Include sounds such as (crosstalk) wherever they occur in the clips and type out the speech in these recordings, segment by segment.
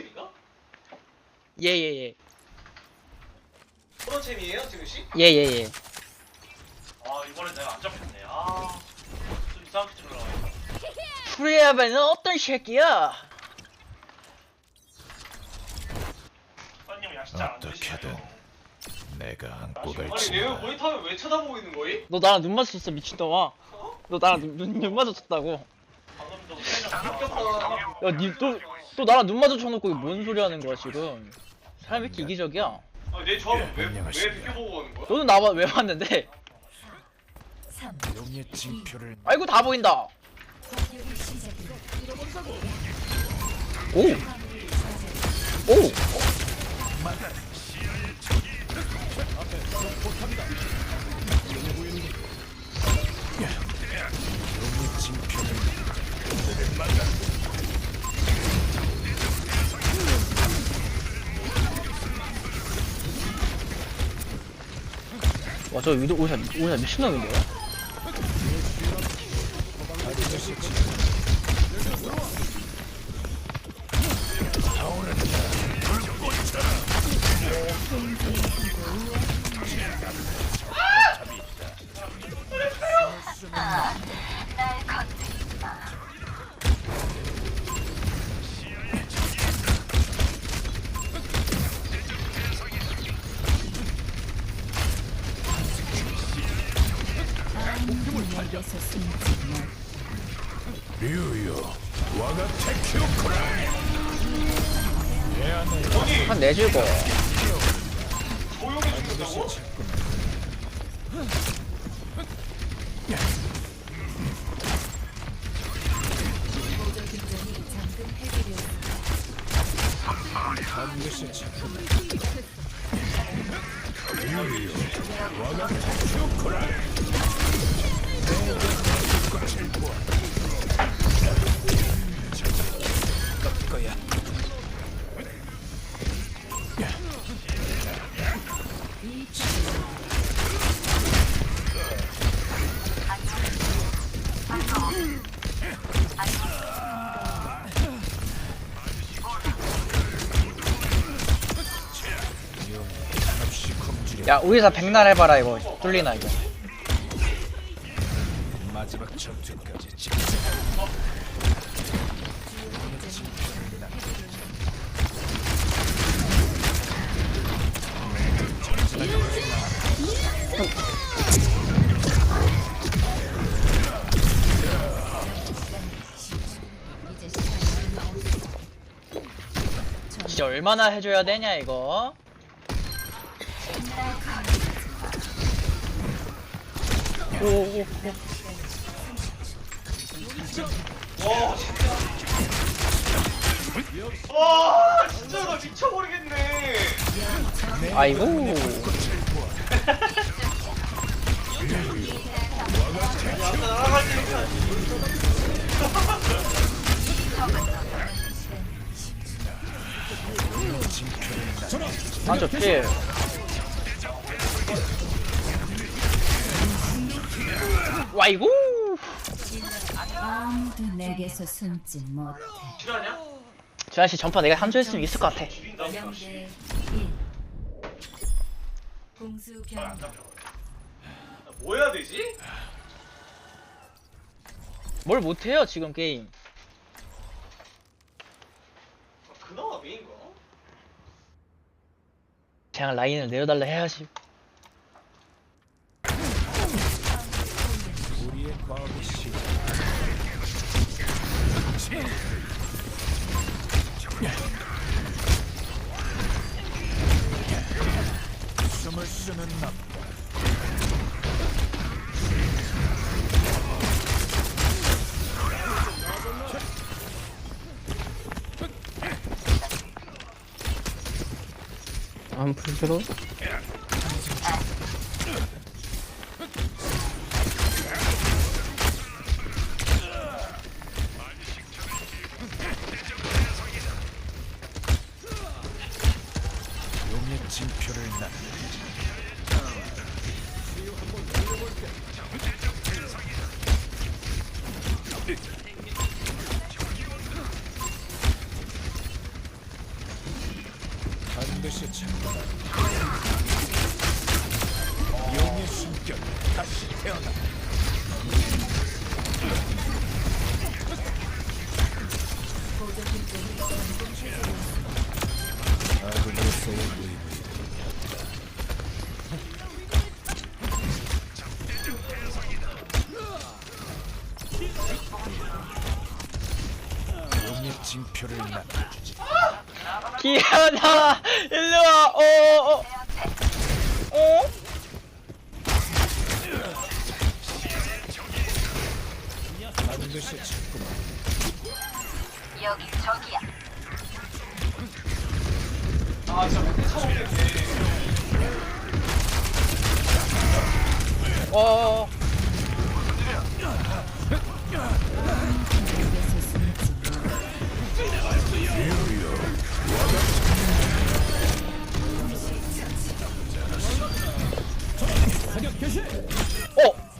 프로챔인가? 예예예 프로챔이에요 지금 씨? 예예예 아 이번엔 내가 안 잡혔네 아좀 이상하게 들어가야겠다 프리아베는 어떤 새끼야 빨님 야시장 안 어떻게든? 내가 안고 아니 갈지 내가 모니터를 왜 쳐다보고 있는 거임? 너 나랑 눈 마주쳤어 미친놈아 어? 너 나랑 눈, 눈, 눈 마주쳤다고 방금도 세장 바뀌었다 야니또 또 나랑 눈 마주쳐놓고 이게 뭔 소리 하는 거야 지금 사람 왜 이렇게 이기적이야 아내 조합은 예, 왜, 왜. 비켜보고 가는 거야? 너는 나와 왜 봤는데 용의 징표를 아이고 다 보인다 오! 오! 와, 저 위도 오샤, 오샤 미친놈인데요? 한 내주고. 거야 야, 우리사 백날 해봐라, 이거. 뚫리나, 이거. 마지막 전투까지 진짜 얼마나 해줘야 되냐, 이거. 오, 오, 오. 와 진짜 나 미쳐버리겠네 아이고. (laughs) 한조 필. 와이고. 아무도 내게서 숨지 못해. 저 아저씨 전파 내가 한조 했으면 있을 것 같아. 죽인다 영대 1. 공수 변경. 뭐 해야 되지? 뭘 못해요, 지금 게임. 아, 그나마 메인가? 그냥 라인을 내려달라 해야지. 우리의 과학의 시간 안 풀들 낳는 반드시 찾는다. 용의 숨결 다시 태어나. 아군으로서의 의무. 징표를 남겨주지. 기현아 일로 와 어 어 어? 반드시 찾구만. 아 진짜 멘트 쳐먹겠네 어 적에서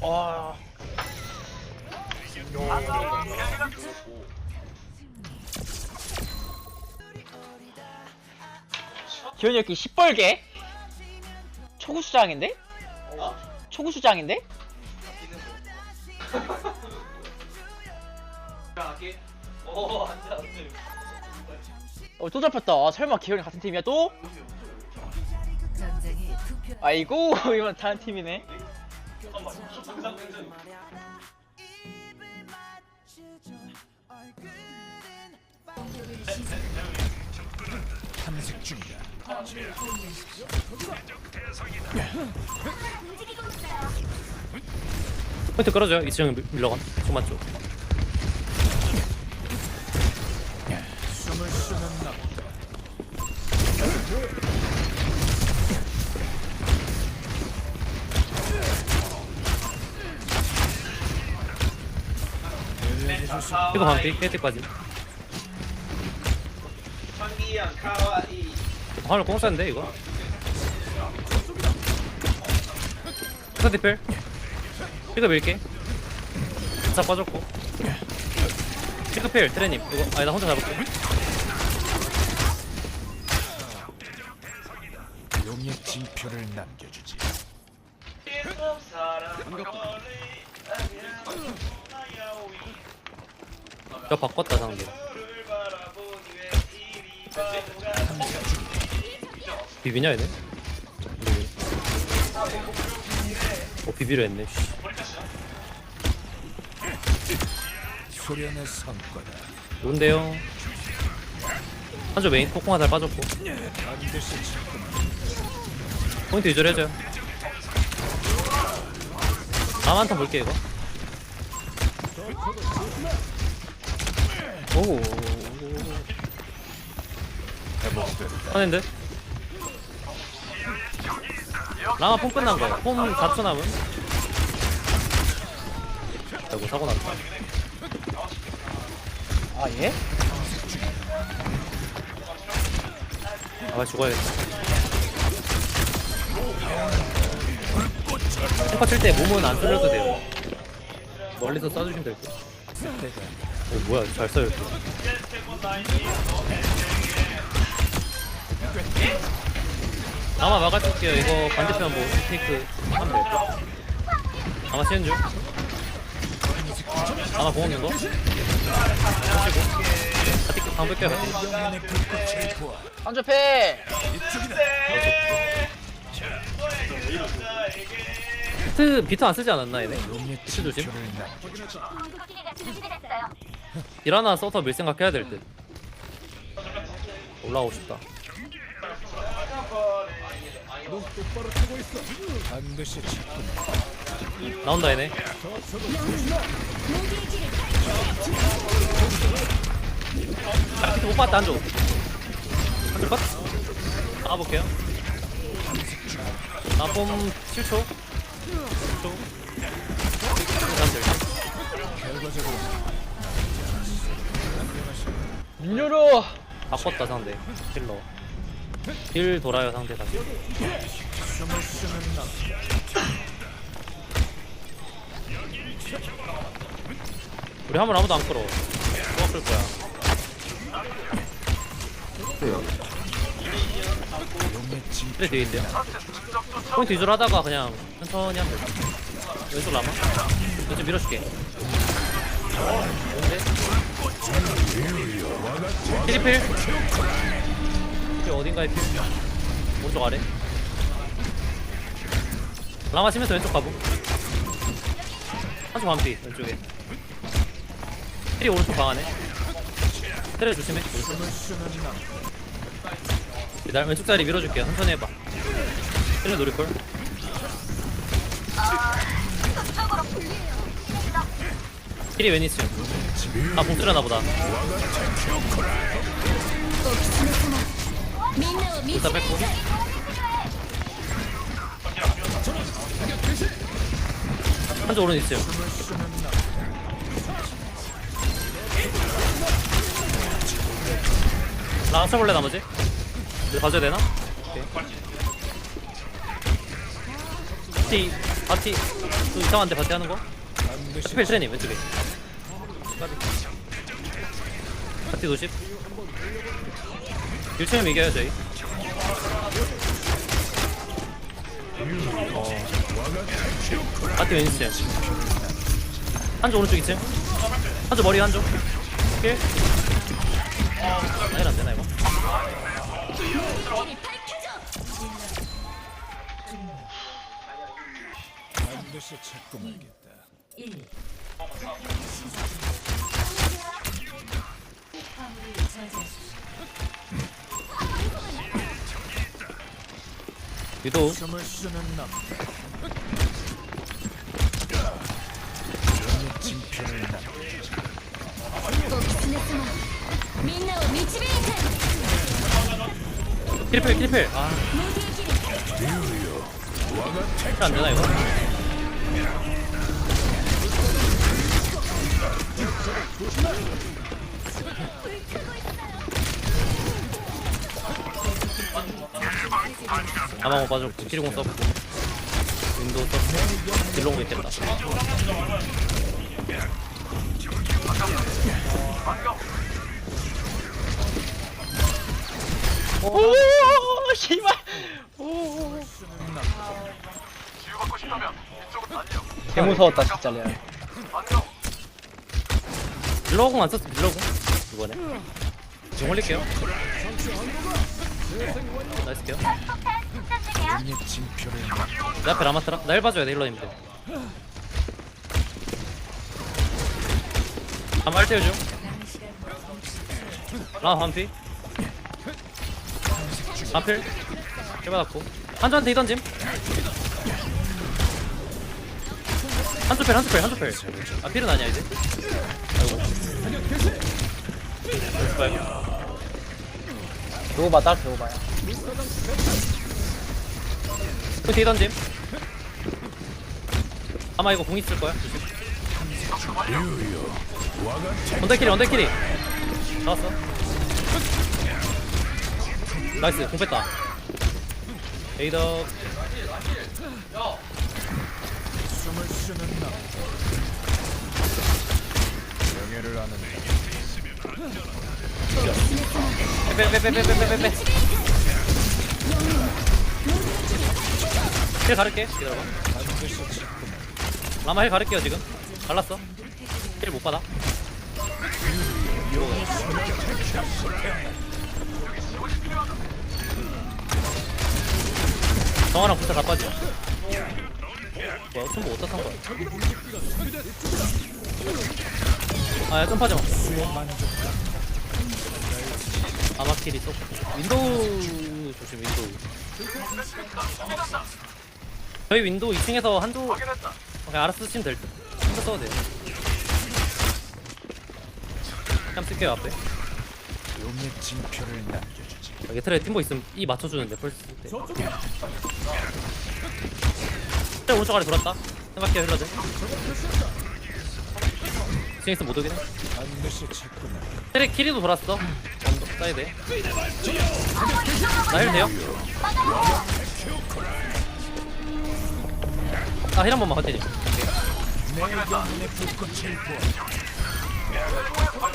어! 와 기현이 여기 시뻘게? 초구수장인데? 어? 초구수장인데? 어 또 잡혔다 아 설마 기현이 같은 팀이야 또? 아이고 (laughs) 이건 다른 팀이네 탐색 중이다. 포인트 끌어줘요. 이층 밀러건. 조만 쪽. 이거 반피. 상기한 카와이 화를 꽁 쐈는데 이거. 스타디필. 피크 밀게. 자 빠졌고. 피크필 트레님. 이거 아니 나 혼자 잡을게. 저 바꿨다 상대. 비비냐 얘네? 네. 어 비비려 했네. 씨. 소련의 성과다. 좋은데요. 한조 메인 코코마 잘 빠졌고. 반드시 찾구만. 포인트 유지를 해줘요. 다음 한턴 볼게 이거. 오. 하는데? 라마 폼 끝난 거야. 폼 4초 남은. 아이고 사고 났다. 아 예? 아 죽어야겠다. 탱커 칠때 몸은 안 쏠려도 돼요. 멀리서 쏴주시면 될 듯. 어 뭐야 잘 또. 아마 막아줄게요. 이거 반대편 뭐 테이크 하면 될 듯. 아마 치는 중. 아마 공원인 거. 보시고. 같이 방 뺄게요. 보아. 한조패 비트 비트 안 쓰지 않았나 얘네? 비트 조심. 징표를 남겨주지. 일 하나 써서 밀 생각해야 될 듯. 올라오고 싶다. 나온다 얘네. 아, 못 봤다 한쪽. 한쪽 컷. 나가볼게요. 나폼 7초. 7초. 다음 될 결과적으로 음료로 바꿨다 상대. 킬러. 딜 돌아요 상대 다시. 우리 화물 아무도 안 끌어. 누가 끌 거야? 징 그래 뒤에 있대요? 포인트 위주로 하다가 그냥 천천히 하면 돼 왼쪽 남아 왼쪽 밀어줄게. 좋은데? 필필 필 어딘가에 필 오른쪽 아래? 라마 치면서 왼쪽 가보 한쪽 반피 왼쪽에. 필이 오른쪽 방 안에. 때려 조심해 기다려 왼쪽 다리 밀어줄게 천천히 해봐. 힐러 노릴걸 힐이 웬 있음 아 봉투려나 보다. 일단 뺏고. 한쪽 오른 있음 나랑 쳐볼래 나머지? 이거 봐줘야 되나? 오케이. 바티 바티. 또 이상한데 바티 하는 거? 스펠 트레님 왼쪽에. 바티 50 1층이면 이겨요 저희. 어. 바티 왼쪽 한쪽 오른쪽 2층 한쪽 머리 한쪽. 킬 아니 안되나 이거 반드시 찾고 말겠다. 이도. 킬필 킬필. 아안 되나 이거? 아마고 빠졌고 키리공 썼고. 윈도우 썼고. 딜롱 있겠다. 오 씨발 개 무서웠다 진짜 레알. 딜러공 안 썼어 딜러공? 이번에? 좀 올릴게요. 나이스 남내 앞에 라마트라? 날 봐줘야 돼 힐러님들 한말 떼어줘 라 한피. 한필. 해받았고. 한조한테 이 던짐 한조 필 한조 필 한조 필아 필은 아니야 이제? 아이고. 연습해요 배워봐다 배워봐야 포인트 이 던짐. 아마 이거 공 있을 거야. 언더킬이 언더킬이. 나왔어. 나이스 공 뺐다. 에이더 숨을 쉬는 남 명예를 아는 힐 가를게 기다려봐. 라마 힐 가를게요 지금. 갈랐어. 힐 못 받아. 정화랑 부터 다 빠져 뭐야 손목 어디다 산 거야? 아야 점프하지 마. 아마킬이 썼고 윈도우 조심 윈도우. 저희 윈도우 2층에서 한도 그냥 알아서 쓰시면 될듯. 한도 써도 돼요. 그냥 쓸게요 앞에. 용의 징표를 남겨주지. 여기 틀에 팀보 있으면 이 맞춰주는데 펄스 때 오른쪽 아래 돌았다. 힐러들. 지금 있으면 못 오긴 해 트레 키리도 돌았어. 언더 사이드에. 나힐 돼요? 아힐 한 번만 컨티뉴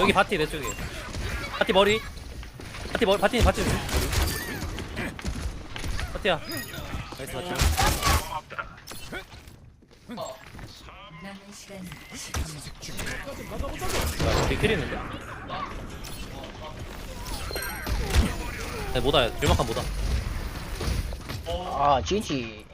여기 바티 내 쪽에. 바티 머리. 바티 머리 바티 바티. 머리 카트야 나이스 맞죠 야 되게 캐리했는데? 네 뭐다 일막한 뭐다. 아 GG